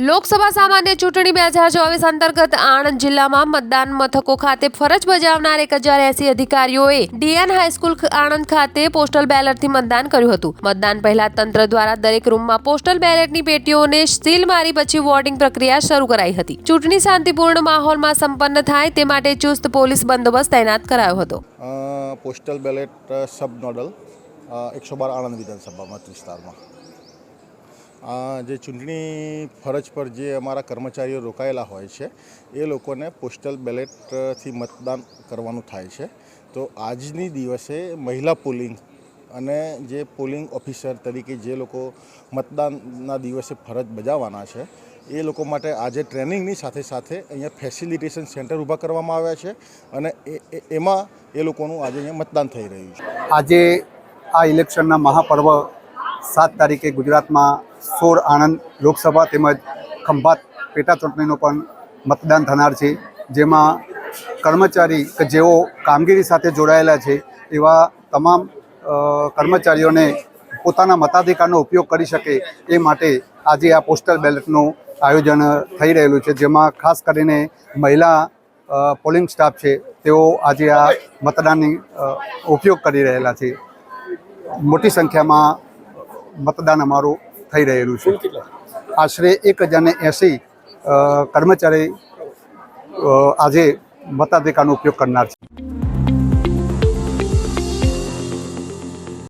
લોકસભા સામાન્ય ચૂંટણી બે હજાર ચોવીસ અંતર્ગત આણંદ જિલ્લામાં મતદાન મથકો ખાતે ફરજ બજાવનાર એક હજાર એસી અધિકારીઓએ ડીએન હાઈસ્કૂલ આણંદ ખાતે પોસ્ટલ બેલેટથી મતદાન કર્યું હતું. મતદાન પહેલા તંત્ર દ્વારા દરેક રૂમમાં પોસ્ટલ બેલેટની પેટીઓને સીલ મારી પછી વોટિંગ પ્રક્રિયા શરૂ કરાઈ હતી. ચૂંટણી શાંતિપૂર્ણ માહોલમાં સંપન્ન થાય તે માટે ચુસ્ત પોલીસ બંદોબસ્ત તૈનાત કરાયો હતો. પોસ્ટલ બેલેટ સબ નોડલ એકસો બાર આણંદ વિધાનસભા મત વિસ્તારમાં જે ચૂંટણી ફરજ પર જે અમારા કર્મચારીઓ રોકાયેલા હોય છે, એ લોકોને પોસ્ટલ બેલેટથી મતદાન કરવાનું થાય છે. તો આજની દિવસે મહિલા પોલિંગ અને જે પોલિંગ ઓફિસર તરીકે જે લોકો મતદાનના દિવસે ફરજ બજાવવાના છે, એ લોકો માટે આજે ટ્રેનિંગની સાથે સાથે અહીંયા ફેસિલિટેશન સેન્ટર ઊભા કરવામાં આવ્યા છે અને એમાં એ લોકોનું આજે અહીંયા મતદાન થઈ રહ્યું છે. આજે આ ઇલેક્શનના મહાપર્વ સાત તારીખે ગુજરાતમાં સોળ આણંદ લોકસભા તેમજ ખંભાત પેટા ચૂંટણીનું પણ મતદાન થનાર છે. જેમાં કર્મચારી કે જેઓ કામગીરી સાથે જોડાયેલા છે, એવા તમામ કર્મચારીઓને પોતાના મતાધિકારનો ઉપયોગ કરી શકે એ માટે આજે આ પોસ્ટલ બેલેટનું આયોજન થઈ રહેલું છે. જેમાં ખાસ કરીને મહિલા પોલિંગ સ્ટાફ છે, તેઓ આજે આ મતદાનની ઉપયોગ કરી રહેલા છે. મોટી સંખ્યામાં મતદાન અમારું થઈ રહેલું છે. આશરે એક હજારને એંસી કર્મચારી આજે મતાધિકારનો ઉપયોગ કરનાર છે.